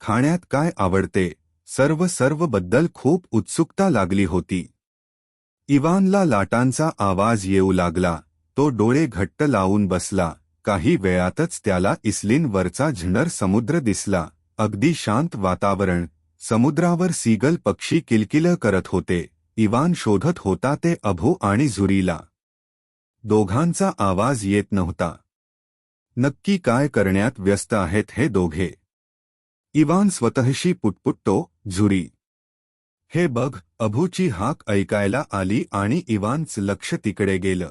खाण्यात काय आवडते? सर्व सर्वबद्दल खूप उत्सुकता लागली होती. इवानला लाटांचा आवाज येऊ लागला. तो डोळे घट्ट लावून बसला. काही वेळातच त्याला इस्लिनवरचा झिणर समुद्र दिसला. अगदी शांत वातावरण. समुद्रावर सीगल पक्षी किलकिल करत होते. इवान शोधत होता ते अभू आणि झुरीला. दोघांचा आवाज येत नव्हता. नक्की काय करण्यात व्यस्त आहेत हे दोघे? इवान स्वतःशी पुटपुटतो झुरी. हे बघ अभूची हाक ऐकायला आली आणि इवानच लक्ष तिकडे गेलं.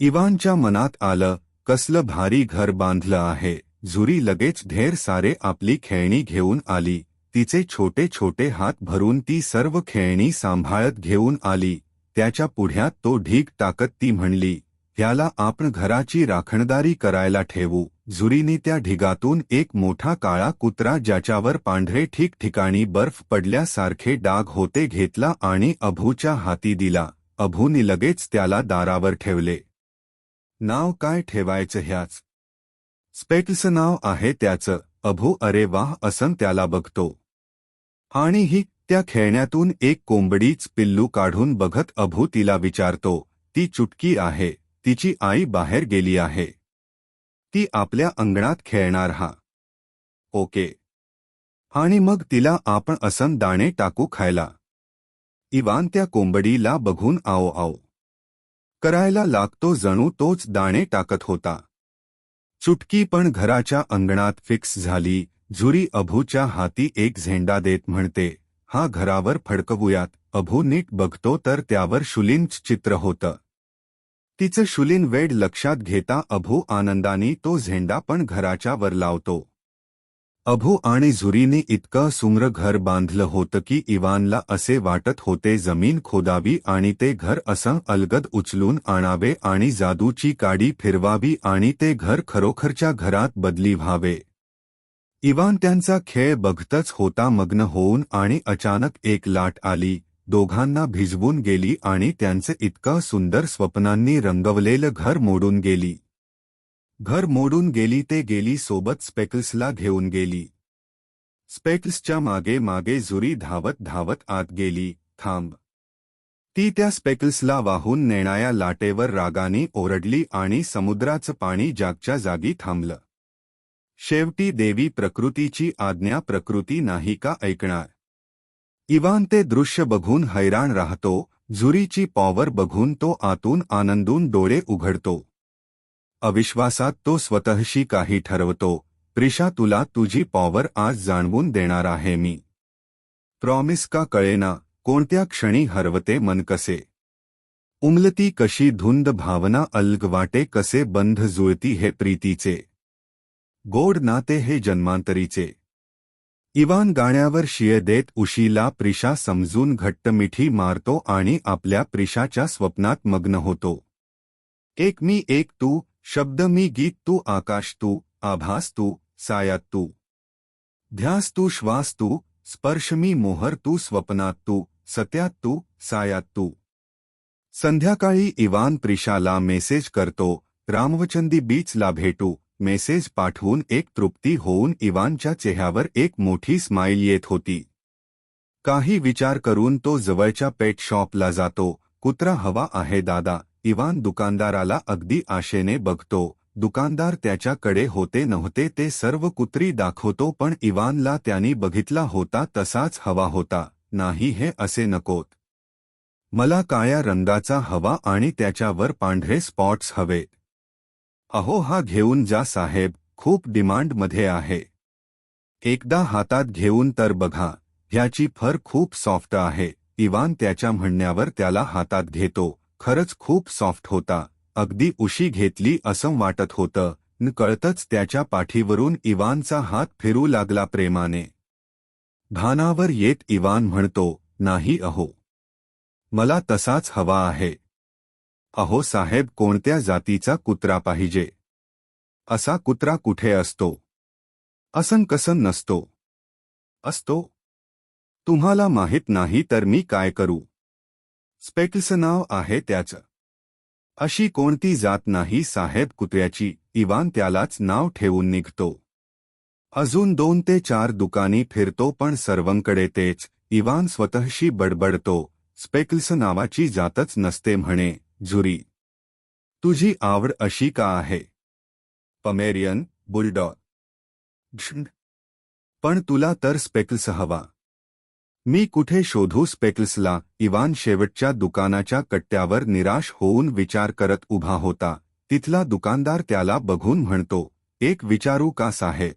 इवानच्या मनात आलं कसलं भारी घर बांधलं आहे झुरी लगेच ढेर सारे आपली खेळणी घेऊन आली तिचे छोटे छोटे हात भरून ती सर्व खेळणी सांभाळत घेऊन आली त्याच्या पुढ्यात तो ढीग टाकत ती म्हणली ह्याला आपण घराची राखणदारी करायला ठेवू. झुरीने त्या ढिगातून एक मोठा काळा कुत्रा ज्याच्यावर पांढरे ठिकठिकाणी बर्फ पडल्यासारखे डाग होते घेतला आणि अभूच्या हाती दिला. अभूने लगेच त्याला दारावर ठेवले. नाव काय ठेवायचं ह्याच? स्पेक्स नाव आहे त्याचं. अभू अरे वाह असं त्याला बघतो. आणि ही त्या खेळण्यातून एक कोंबडीच पिल्लू काढून बघत अभू तिला विचारतो ती चुटकी आहे. तिची आई बाहेर गेली आहे. ती आपल्या अंगणात खेळणार हा. ओके. आणि मग तिला आपण असन दाणे टाकू खायला. इवान त्या कोंबडीला बघून आओ आओ. करायला लागतो जणू तोच दाणे टाकत होता. चुटकी पण घराच्या अंगणात फिक्स झाली झुरी अभूच्या हाती एक झेंडा देत म्हणते हा घरावर फडकवूयात अभू नीट बघतो तर त्यावर शुलिंच चित्र होतं. तिचं शुलिन वेड लक्षात घेता अभू आनंदाने तो झेंडा पण घराच्या वर लावतो. अभू आणि झुरीने इतकं सुम्र घर बांधलं होतं की इवानला असे वाटत होते जमीन खोदावी आणि ते घर असं अलगद उचलून आणावे आणि जादूची काडी फिरवावी आणि ते घर खरोखरच्या घरात बदली व्हावे. इवान त्यांचा खेळ बघतच होता मग्न होऊन आणि अचानक एक लाट आली. दोघांना भिजवून गेली आणि त्यांचं इतकं सुंदर स्वप्नांनी रंगवलेलं घर मोडून गेली. घर मोडून गेली ते गेली सोबत स्पेकल्सला घेऊन गेली. स्पेकल्सच्या मागे मागे जुरी धावत धावत आत गेली थांब. ती त्या स्पेकल्सला वाहून नेणाऱ्या लाटेवर रागाने ओरडली आणि समुद्राचं पाणी जागच्या जागी थांबलं. शेवटी देवी प्रकृतीची आज्ञा प्रकृती नाही का ऐकणार? इवान ते दृश्य बघून हैराण राहतो झुरीची पॉवर बघून तो आतून आनंदून डोळे उघडतो. अविश्वासात तो स्वतःशी काही ठरवतो प्रिशा तुला तुझी पॉवर आज जाणवून देणार आहे मी. प्रॉमिस का कळेना कोणत्या क्षणी हरवते मन कसे? उमलती कशी धुंद भावना अलग वाटे कसे बंध जुळती हे प्रीतीचे. गोड नाते हे जन्मांतरीचे. इवान गाण्यावर शिय देत उशीला प्रिशा समजून घट्ट मिठी मारतो आणि आपल्या प्रिशाच्या स्वप्नात मग्न होतो. एक मी एक तू शब्द मी गीत तू आकाश तू आभास तू सायात तू. ध्यास तू श्वास तू स्पर्श मी मोहर तू स्वप्नात तू सत्यात तू सायात तू. संध्याकाळी इवान प्रिशाला मेसेज करतो रामवचंदी बीचला भेटू मेसेज पाठवून एक तृप्ती होऊन इवानच्या चेहऱ्यावर एक मोठी स्माईल येत होती. काही विचार करून तो जवळच्या पेट शॉपला जातो. कुत्रा हवा आहे दादा. इवान दुकानदाराला अगदी आशेने बघतो. दुकानदार त्याच्याकडे होते नव्हते ते सर्व कुत्री दाखवतो पण इवानला त्यांनी बघितला होता तसाच हवा होता. नाही हे असे नकोत. मला काळ्या रंगाचा हवा आणि त्याच्यावर पांढरे स्पॉट्स हवेत. अहो हा घेऊन जा साहेब खूप डिमांडमध्ये आहे. एकदा हातात घेऊन तर बघा ह्याची फर खूप सॉफ्ट आहे. इवान त्याच्या म्हणण्यावर त्याला हातात घेतो खरंच खूप सॉफ्ट होता. अगदी उशी घेतली असं वाटत होतं न कळतच त्याच्या पाठीवरून इवानचा हात फिरू लागला प्रेमाने. भानावर येत इवान म्हणतो नाही अहो. मला तसाच हवा आहे अहो साहेब कोणत्या जातीचा कुत्रा पाहिजे? असा कुत्रा कुठे असतो? असन कसन नसतो. असतो? तुम्हाला माहीत नाही तर मी काय करू? स्पेकल्सचं नाव आहे त्याचं. अशी कोणती जात नाही साहेब कुत्र्याची इवान त्यालाच नाव ठेवून निघतो. अजून दोन ते चार दुकानी फिरतो पण सर्वंकडे तेच इवान स्वतःशी बडबडतो स्पेकल्स नावाची जातच नसते म्हणे. झुरी तुझी आवड अशी का आहे? Pomeranian bulldog. पण तुला तर स्पेकल्स हवा। मी कुठे शोधू स्पेकल्सला? इवान शेवटच्या दुकानाच्या कट्ट्यावर निराश होऊन विचार करत उभा होता. तिथला दुकानदार त्याला बघून म्हणतो, एक विचारू का साहेब?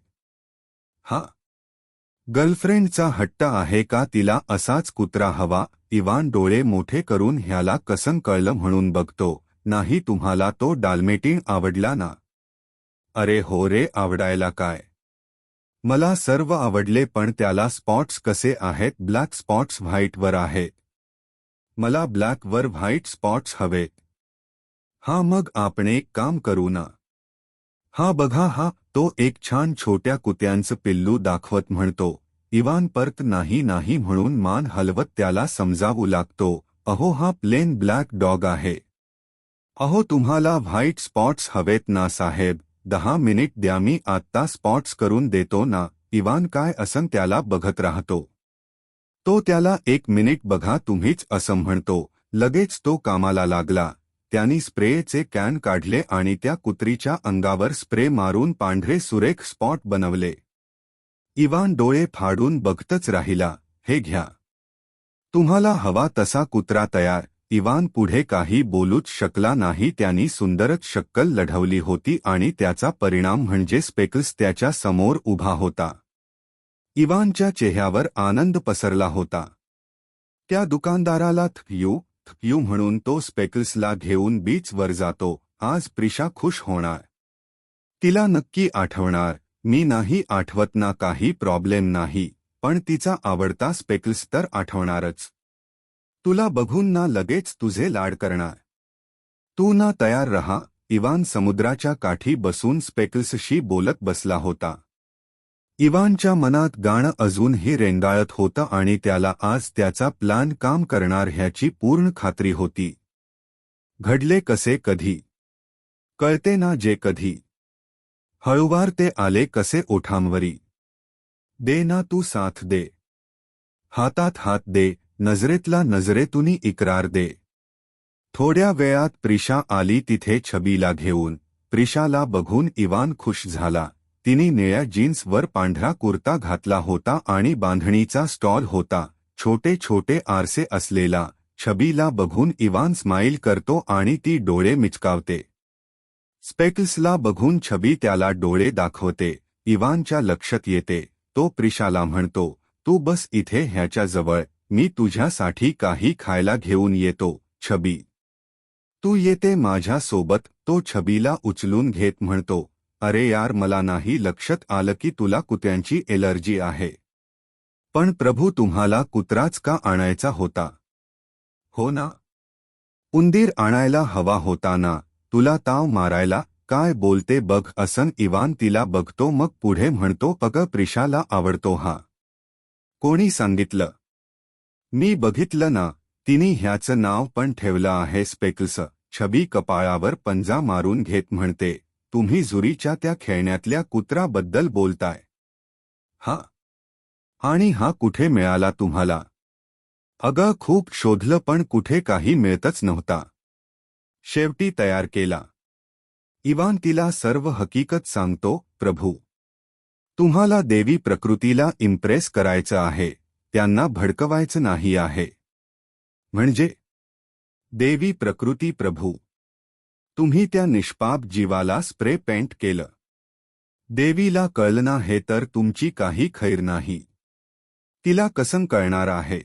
हा गर्लफ्रेंडचा हट्ट आहे का तिला असाच कुत्रा हवा? इवान डोळे मोठे करून ह्याला कसं कळलं म्हणून बघतो. नाही तुम्हाला तो डाल्मेटिन आवडला ना? अरे हो रे आवडायला काय? मला सर्व आवडले पण त्याला स्पॉट्स कसे आहेत? ब्लॅक स्पॉट्स व्हाईटवर आहेत मला ब्लॅकवर व्हाईट स्पॉट्स हवेत हा मग आपण एक काम करू ना. हा बघा हा तो एक छान छोट्या कुत्यांचं पिल्लू दाखवत म्हणतो. इवान परत नाही नाही म्हणून मान हलवत त्याला समजावू लागतो. अहो हा प्लेन ब्लॅक डॉग आहे. अहो तुम्हाला व्हाईट स्पॉट्स हवेत ना साहेब. दहा मिनिट द्या मी आत्ता स्पॉट्स करून देतो ना. इवान काय असं त्याला बघत राहतो. तो त्याला एक मिनिट बघा तुम्हीच असं म्हणतो. लगेच तो कामाला लागला. त्यांनी स्प्रेचे कॅन काढले आणि त्या कुत्रीच्या अंगावर स्प्रे मारून पांढरे सुरेख स्पॉट बनवले. इवान डोळे फाडून बघतच राहिला हे घ्या. तुम्हाला हवा तसा कुत्रा तयार इवान पुढे काही बोलूच शकला नाही त्यांनी सुंदरच शक्कल लढवली होती आणि त्याचा परिणाम म्हणजे स्पेकल्स त्याच्यासमोर उभा होता. इवानच्या चेहऱ्यावर आनंद पसरला होता. त्या दुकानदाराला यू यू म्हणून तो स्पेकल्सला घेऊन बीचवर जातो. आज प्रिशा खुश होणार. तिला नक्की आठवणार. मी नाही आठवत ना काही प्रॉब्लेम नाही. पण तिचा आवडता स्पेकल्स तर आठवणारच. तुला बघून ना लगेच तुझे लाड करणार. तू ना तयार रहा. इवान समुद्राच्या काठी बसून स्पेकल्सशी बोलत बसला होता. इवानच्या मनात गाणं अजूनही रेंगाळत होतं आणि त्याला आज त्याचा प्लान काम करणार ह्याची पूर्ण खात्री होती. घडले कसे कधी? कळते ना जे कधी? हळुवार ते आले कसे ओठांवरी? दे ना तू साथ दे. हातात हात दे नजरेतला नजरेतुनी इकरार दे. थोड्या वेळात प्रिशा आली तिथे छबीला घेऊन. प्रिशाला बघून इवान खुश झाला. तिने निळ्या जीन्सवर पांढरा कुर्ता घातला होता आणि बांधणीचा स्टॉल होता. छोटे छोटे आरसे असलेला छबीला बघून इवान स्माईल करतो आणि ती डोळे मिचकावते. स्पेकल्सला बघून छबी त्याला डोळे दाखवते. इवानच्या लक्षात येते. तो प्रिशाला म्हणतो तू बस इथे ह्याच्याजवळ मी तुझ्यासाठी काही खायला घेऊन येतो छबी. तू येते माझ्यासोबत. तो छबीला उचलून घेत म्हणतो अरे यार मला नाही लक्षात आलं की तुला कुत्र्यांची एलर्जी आहे. पण प्रभू तुम्हाला कुत्राच का आणायचा होता? हो ना. उंदीर आणायला हवा होता ना? तुला ताव मारायला? काय बोलते बघ असन इवान तिला बघतो मग पुढे म्हणतो पग प्रिशाला आवडतो हा. कोणी सांगितलं? मी बघितलं ना. तिने ह्याचं नाव पण ठेवलं आहे स्पेकल्स. छबी कपाळावर पंजा मारून घेत म्हणते. तुम्ही झुरीच्या त्या खेळण्यातल्या कुत्राबद्दल बोलताय. हा. आणि हा कुठे मिळाला तुम्हाला? अगं खूप शोधलं पण कुठे काही मिळतच नव्हता. शेवटी तयार केला. इवान तिला सर्व हकीकत सांगतो प्रभू. तुम्हाला देवी प्रकृतीला इम्प्रेस करायचं आहे त्यांना भडकवायचं नाही आहे. म्हणजे? देवी प्रकृती प्रभू. तुम्ही त्या निष्पाप जीवाला स्प्रे पेंट केलं. देवीला कळलं हे तर तुमची काही खैर नाही. तिला कसं कळणार आहे?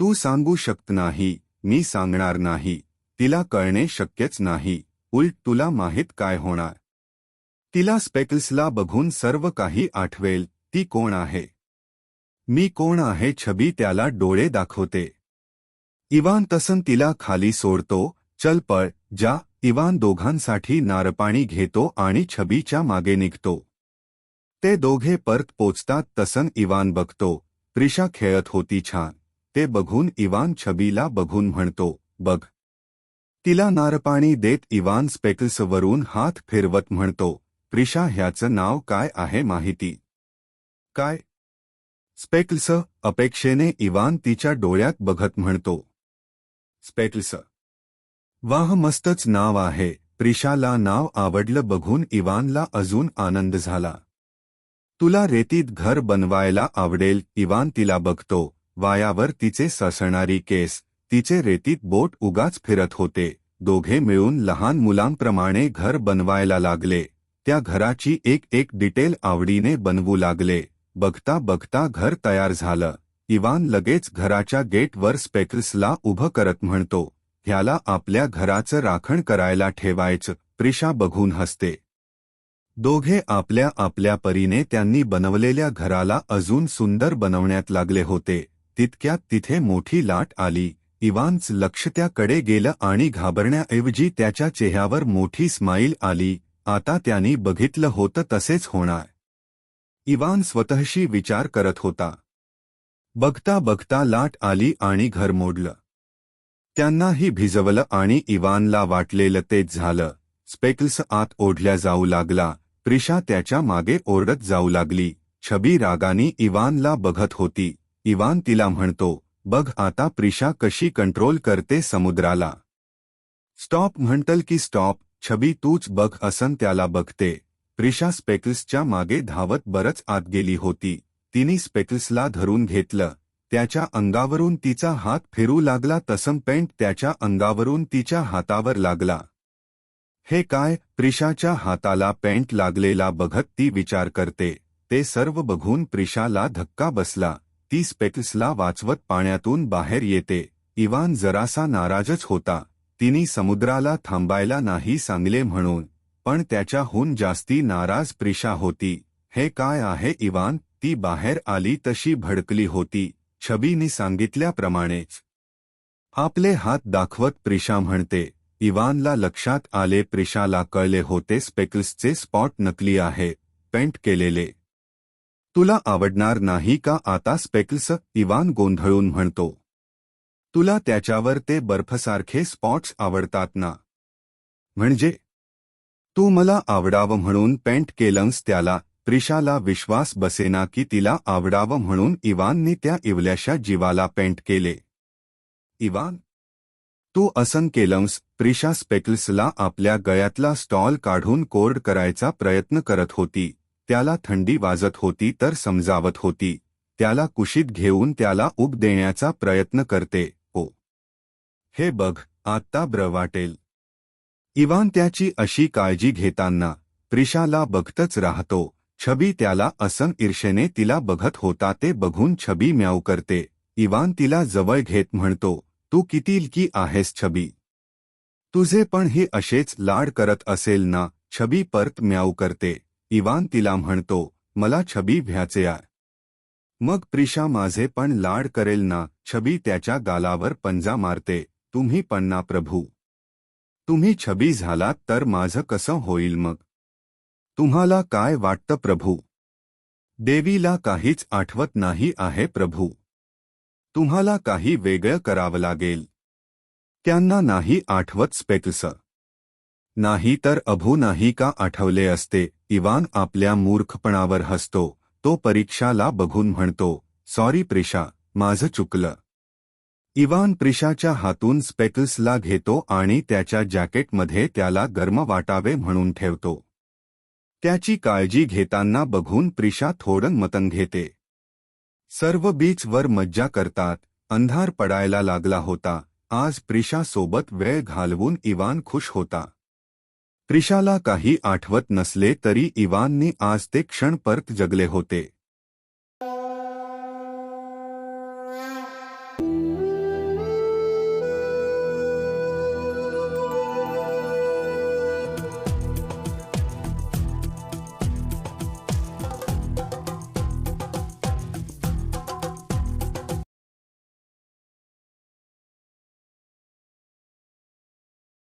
तू सांगू शकत नाही मी सांगणार नाही तिला कळणे शक्यच नाही उलट तुला माहीत काय होणार? तिला स्पेकल्सला बघून सर्व काही आठवेल ती कोण आहे? मी कोण आहे छबी त्याला डोळे दाखवते. इवान तसन तिला खाली सोडतो चल पळ ज्या इवान दोघांसाठी नारपाणी घेतो आणि छबीच्या मागे निघतो. ते दोघे परत पोचतात तसन इवान बघतो. त्रिशा खेळत होती छान. ते बघून इवान छबीला बघून म्हणतो बघ. तिला नारपाणी देत इवान स्पेकल्सवरून हात फिरवत म्हणतो प्रिशा ह्याचं नाव काय आहे माहिती? काय? स्पेकल्स अपेक्षेने इवान तिच्या डोळ्यात बघत म्हणतो. स्पेकल्स वाह मस्तच नाव आहे. प्रिशाला नाव आवडलं बघून इवानला अजून आनंद झाला. तुला रेतीत घर बनवायला आवडेल इवान तिला बघतो. वायावर तिचे ससणारी केस तिचे रेतीत बोट उगाच फिरत होते. दोघे मिळून लहान मुलांप्रमाणे घर बनवायला लागले. त्या घराची एक एक डिटेल आवडीने बनवू लागले. बघता बघता घर तयार झालं. इवान लगेच घराच्या गेटवर स्पेकल्सला उभं करत म्हणतो ह्याला आपल्या घराचं राखण करायला ठेवायचं प्रिशा बघून हसते. दोघे आपल्या आपल्या परीने त्यांनी बनवलेल्या घराला अजून सुंदर बनवण्यात लागले होते. तितक्यात तिथे मोठी लाट आली. इवान्स लक्ष त्याकडे गेलं आणि घाबरण्याऐवजी त्याच्या चेहऱ्यावर मोठी स्माईल आली. आता त्यांनी बघितलं होतं तसेच होणार. इवान स्वतःशी विचार करत होता. बघता बघता लाट आली आणि घर मोडलं. त्यांनाही भिजवलं आणि इवानला वाटलेलं तेच झालं. स्पेकल्स आत ओढल्या जाऊ लागला. प्रिशा त्याच्यामागे ओरडत जाऊ लागली. छबी रागानी इवानला बघत होती. इवान तिला म्हणतो बघ आता प्रिशा कशी कंट्रोल करते समुद्राला. स्टॉप म्हणतल की स्टॉप छबी तूच बघ असन त्याला बघते. प्रिशा स्पेकल्सच्या मागे धावत बरच आत गेली होती. तिने स्पेकल्सला धरून घेतलं. त्याच्या अंगावरून तिचा हात फिरू लागला तसम पेंट त्याच्या अंगावरून तिच्या हातावर लागला. हे काय प्रिशाच्या हाताला पेंट लागलेला बघत ती विचार करते. ते सर्व बघून प्रिशाला धक्का बसला. ती स्पेक्सला वाचवत पाण्यातून बाहेर येते. इवान जरासा नाराजच होता. तिने समुद्राला थांबायला नाही सांगले म्हणून. पण त्याच्याहून जास्ती नाराज प्रिशा होती. हे काय आहे इवान? ती बाहेर आली तशी भडकली होती. छबीने सांगितल्याप्रमाणेच. आपले हात दाखवत प्रिशा म्हणते इवानला लक्षात आले प्रिशाला कळले होते स्पेकल्सचे स्पॉट नकली आहे पेंट केलेले. तुला आवडणार नाही का आता स्पेकल्स? इवान गोंधळून म्हणतो. तुला त्याच्यावर ते बर्फसारखे स्पॉट्स आवडतात ना? म्हणजे? तू मला आवडावं म्हणून पेंट केलंस त्याला प्रिशाला विश्वास बसेना की तिला आवडावं म्हणून इवानने त्या इवल्याशा जीवाला पेंट केले. इवान तू असं केलंस प्रिशा स्पेकल्सला आपल्या गळ्यातला स्टॉल काढून कोर्ड करायचा प्रयत्न करत होती. त्याला थंडी वाजत होती तर समजावत होती. त्याला कुशीत घेऊन त्याला उब देण्याचा प्रयत्न करते. हो हे बघ आत्ता ब्र वाटेल. इवान त्याची अशी काळजी घेताना प्रिशाला बघतच राहतो. छबी त्याला असं ईर्षेने तिला बघत होता ते बघून छबी म्याव करते. इवान तिला जवळ घेत म्हणतो तू किती की आहेस छबी? तुझे पण हे असेच लाड करत असेल ना छबी परत म्याव करते इवान तिला म्हणतो मला छबी भ्याचे आहे मग प्रिशा माझे पण लाड करेल ना छबी त्याच्या गालावर पंजा मारते. तुम्ही पण ना प्रभू. तुम्ही छबी झालात तर माझं कसं होईल मग? तुम्हाला काय वाटतं प्रभू? देवीला काहीच आठवत नाही आहे प्रभू. तुम्हाला काही वेगळं करावं लागेल. त्यांना नाही आठवत स्पेकल्स नाही तर अभू नाही का आठवले असते इवान आपल्या मूर्खपणावर हसतो तो परीक्षाला बघून म्हणतो सॉरी प्रिशा माझं चुकलं. इवान प्रिशाच्या हातून स्पेक्सला घेतो आणि त्याच्या जॅकेटमध्ये त्याला गर्म वाटावे म्हणून ठेवतो. त्याची काळजी घेताना बघून प्रिशा थोडं मतन घेते. सर्व बीचवर मज्जा करतात अंधार पडायला लागला होता आज प्रिशा सोबत वेळ घालवून इवान खुश होता. प्रिशाला काही आठवत नसले तरी इवानने आज ते क्षण परत जगले होते.